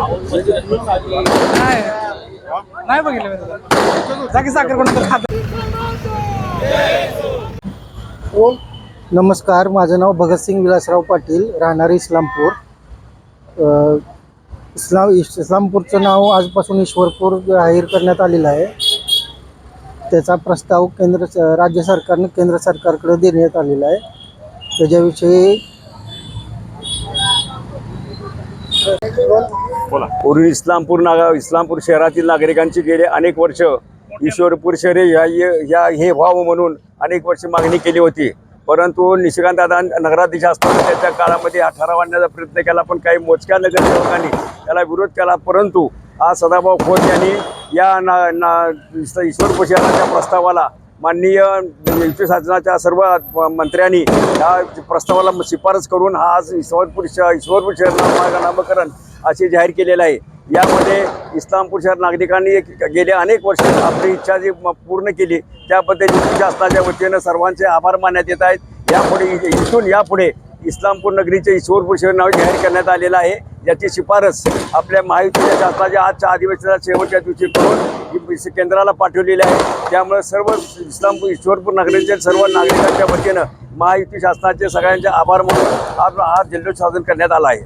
नाही नाही बघितलं मी जागी साखर कोण खात. नमस्कार माझं नाव भगतसिंग विलासराव पाटील राहणार इस्लामपूर. इस्लाम इस्लामपूरचं नाव आजपासून ईश्वरपूर जाहीर करण्यात आलेलं आहे. त्याचा प्रस्ताव केंद्र राज्य सरकारनं केंद्र सरकारकडे देण्यात आलेला आहे. त्याच्याविषयी पूर्वी इस्लामपूर नागा इस्लामपूर शहरातील नागरिकांची गेले अनेक वर्ष ईश्वरपूर शहरे ह्या ह्या हे व्हावं म्हणून अनेक वर्ष मागणी केली होती. परंतु निशिकांत नगराध्यक्ष असताना त्याच्या काळामध्ये हा ठराव आणण्याचा प्रयत्न केला पण काही मोजक्या नगरसेवकांनी त्याला विरोध केला. परंतु आज सदाभाऊ खोत यांनी या ना ना ईश्वरपूर शहराच्या प्रस्तावाला माननीय युती शासनाच्या सर्व मंत्र्यांनी या प्रस्तावाला शिफारस करून हा आज ईश्वरपूर श ईश्वरपूर शहर नामकरण असे जाहीर केलेलं आहे. यामध्ये इस्लामपूर शहर नागरिकांनी गेले अनेक वर्ष आपली इच्छा जी म- पूर्ण केली त्याबद्दल युती शासनाच्या वतीनं सर्वांचे आभार मानण्यात येत आहेत. यापुढे इथून यापुढे इस्लामपूर नगरीचे ईश्वरपूर शहर नाव जाहीर करण्यात आलेलं आहे. याची शिफारस आपल्या महायुतीच्या शासनाच्या आजच्या अधिवेशनाच्या शेवटच्या दिवशी करून ही केंद्राला पाठवलेली आहे त्यामुळे सर्व इस्लामपूर ईश्वरपूर नगरीच्या सर्व नागरिकांच्या वतीनं महायुती शासनाचे सगळ्यांचे आभार म्हणून आज हा जल्लोष साधन करण्यात आला आहे.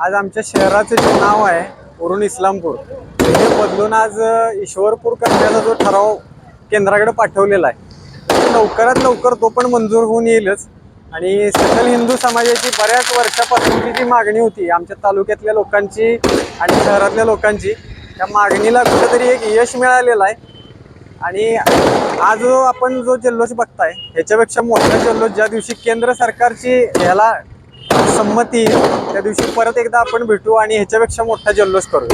आज आमच्या शहराचं जे नाव आहे वरुण इस्लामपूर हे बदलून आज ईश्वरपूर करण्याचा जो ठराव केंद्राकडे पाठवलेला आहे लवकरात लवकर तो पण मंजूर होऊन येईलच. आणि सकल हिंदू समाजाची बऱ्याच वर्षापासूनची जी मागणी होती आमच्या तालुक्यातल्या लोकांची आणि शहरातल्या लोकांची त्या मागणीला कुठेतरी एक यश मिळालेलं आहे. आणि आज जो आपण जो जल्लोष बघताय ह्याच्यापेक्षा मोठा जल्लोष ज्या दिवशी केंद्र सरकारची ह्याला संमती येईल, त्या दिवशी परत एकदा आपण भेटू आणि ह्याच्यापेक्षा मोठा जल्लोष करू.